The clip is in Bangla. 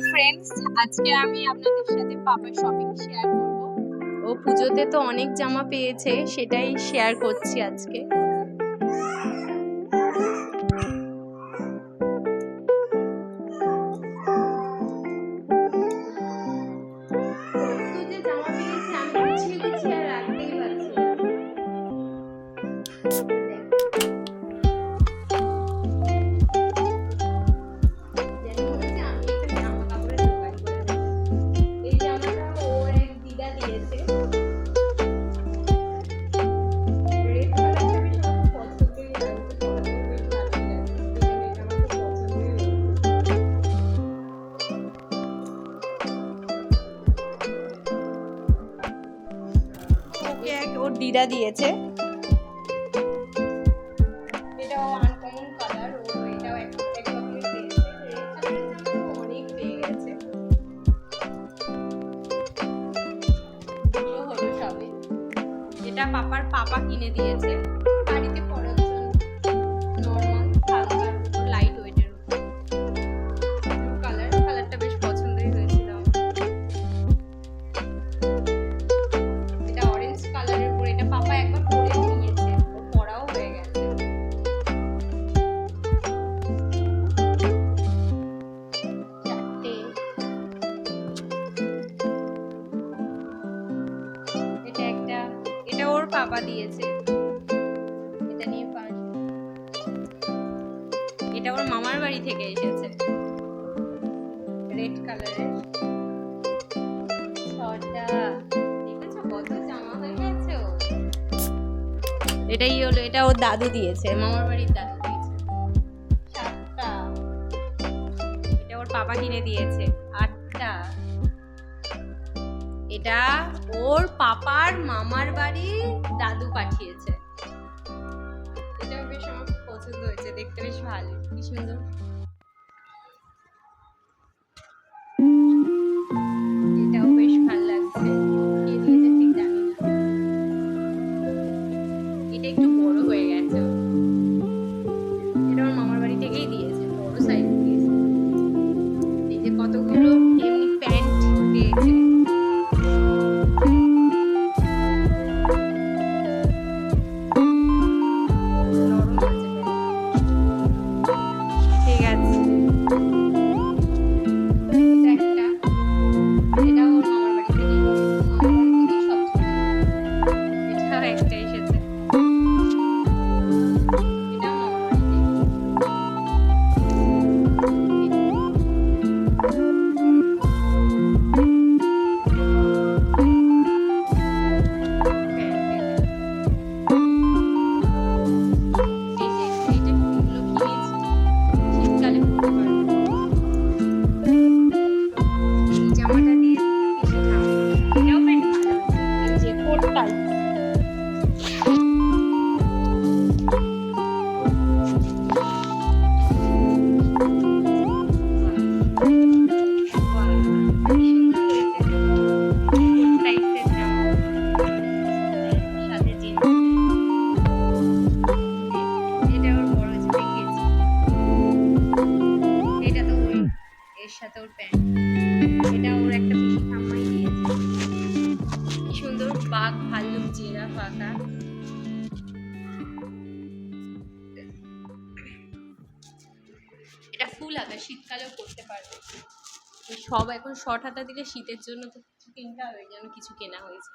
ফ্রেন্ডস আজকে আমি আপনাদের সাথে পাপার শপিং শেয়ার করব। ও পুজোতে তো অনেক জামা পেয়েছে, সেটাই শেয়ার করছি আজকে। জামা পেয়েছে হলো দিয়েছে এটা পাপার পাপা কিনে দিয়েছে। পাপা দিয়েছে। এটা নিয়ে পাঁচ এটা ওর মামার বাড়ি থেকে এসেছে। রেড কালারের। কত জামা এটাই হলো, এটা ওর দাদু দিয়েছে, মামার বাড়ির দাদু দিয়েছে। সাতটা। এটা ওর পাপা কিনে দিয়েছে। আটটা। এটা ওর পাপার মামার বাড়ি দাদু পাঠিয়েছে। এটা বেশ আমার পছন্দ হয়েছে, দেখতে বেশ ভালো, কি সুন্দর। সাথে ওর প্যান্ট। এটা ওর একটা বেশি ঠাম্মাই দিয়েছে। কি সুন্দর বাঘ, ভাল্লুক, জেরা ফাঁকা এটা ফুল হাতা শীতকালেও পরতে পারবে। সব এখন শর্ট হাতা দিলে শীতের জন্য তো কিছু কিনতে হবে, যেন কিছু কেনা হয়েছে